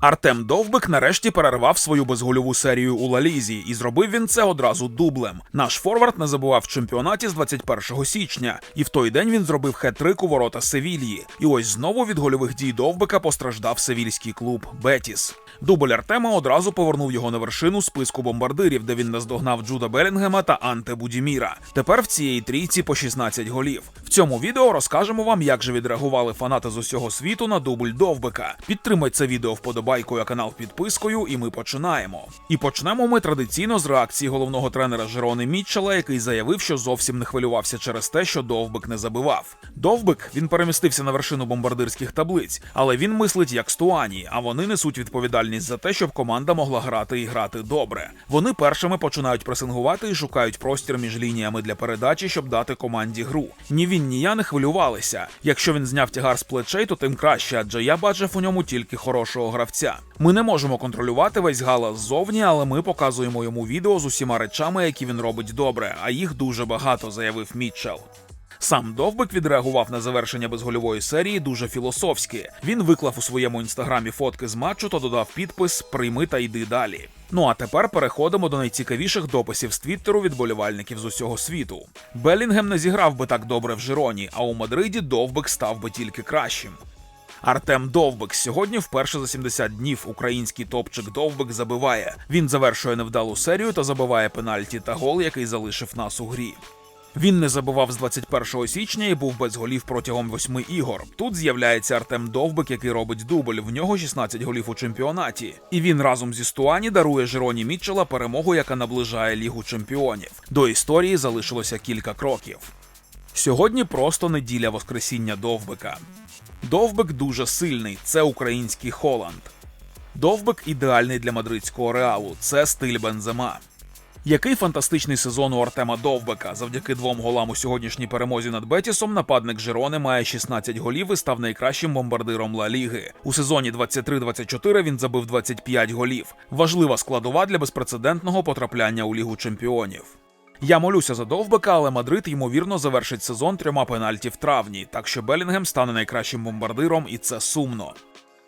Артем Довбик нарешті перервав свою безгольову серію у Лалізі, і зробив він це одразу дублем. Наш форвард не забував в чемпіонаті з 21 січня, і в той день він зробив хет-трик у ворота Севільї. І ось знову від гольових дій Довбика постраждав севільський клуб Бетіс. Дубль Артема одразу повернув його на вершину списку бомбардирів, де він наздогнав Джуда Белінгема та Анте Будіміра. Тепер в цієї трійці по 16 голів. В цьому відео розкажемо вам, як же відреагували фанати з усього світу на дубль Довбика. Підтримайте це відео вподобайкою, канал підпискою, і ми починаємо. І почнемо ми традиційно з реакції головного тренера Жерони Мітчела, який заявив, що зовсім не хвилювався через те, що Довбик не забивав. Довбик він перемістився на вершину бомбардирських таблиць, але він мислить як Стуані, а вони несуть відповідальність за те, щоб команда могла грати і грати добре. Вони першими починають пресингувати і шукають простір між лініями для передачі, щоб дати команді гру. Ні він, ні я не хвилювалися. Якщо він зняв тягар з плечей, то тим краще, адже я бачив у ньому тільки хорошого гравця. Ми не можемо контролювати весь галас ззовні, але ми показуємо йому відео з усіма речами, які він робить добре, а їх дуже багато, заявив Мітчелл. Сам Довбик відреагував на завершення безгольової серії дуже філософськи. Він виклав у своєму інстаграмі фотки з матчу та додав підпис Прийми та йди далі. Ну а тепер переходимо до найцікавіших дописів з Твіттеру від болівальників з усього світу. Белінгем не зіграв би так добре в Жироні, а у Мадриді Довбик став би тільки кращим. Артем Довбик сьогодні вперше за 70 днів український топчик Довбик забиває. Він завершує невдалу серію та забиває пенальті та гол, який залишив нас у грі. Він не забував з 21 січня і був без голів протягом восьми ігор. Тут з'являється Артем Довбик, який робить дубль. В нього 16 голів у чемпіонаті. І він разом зі Стуані дарує Жероні Мітчела перемогу, яка наближає Лігу чемпіонів. До історії залишилося кілька кроків. Сьогодні просто неділя Воскресіння Довбика. Довбик дуже сильний, це український Холланд. Довбик ідеальний для мадридського реалу, це стиль Бензема. Який фантастичний сезон у Артема Довбека. Завдяки двом голам у сьогоднішній перемозі над Бетісом нападник Жерони має 16 голів і став найкращим бомбардиром Ла Ліги. У сезоні 23-24 він забив 25 голів. Важлива складова для безпрецедентного потрапляння у Лігу чемпіонів. Я молюся за Довбека, але Мадрид ймовірно завершить сезон трьома пенальті в травні, так що Белінгем стане найкращим бомбардиром, і це сумно.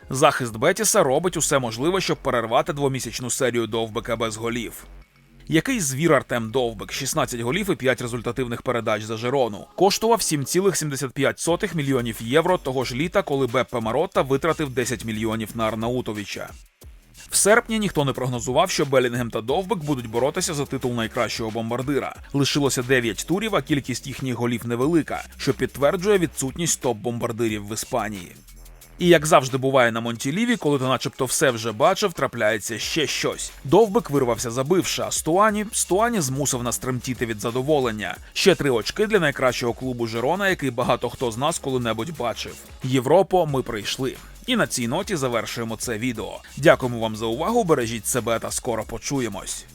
Захист Бетіса робить усе можливе, щоб перервати двомісячну серію Довбека без голів. Який звір Артем Довбик, 16 голів і 5 результативних передач за Жерону. Коштував 7,75 мільйонів євро того ж літа, коли Беппе Маротта витратив 10 мільйонів на Арнаутовича. В серпні ніхто не прогнозував, що Белінгем та Довбик будуть боротися за титул найкращого бомбардира. Лишилося 9 турів, а кількість їхніх голів невелика, що підтверджує відсутність топ-бомбардирів в Іспанії. І як завжди буває на Монтіліві, коли ти начебто все вже бачив, трапляється ще щось. Довбик вирвався забивши, а Стуані Стуані змусив нас тремтіти від задоволення. Ще три очки для найкращого клубу Жерона, який багато хто з нас коли-небудь бачив. Європо, ми прийшли. І на цій ноті завершуємо це відео. Дякуємо вам за увагу. Бережіть себе та скоро почуємось.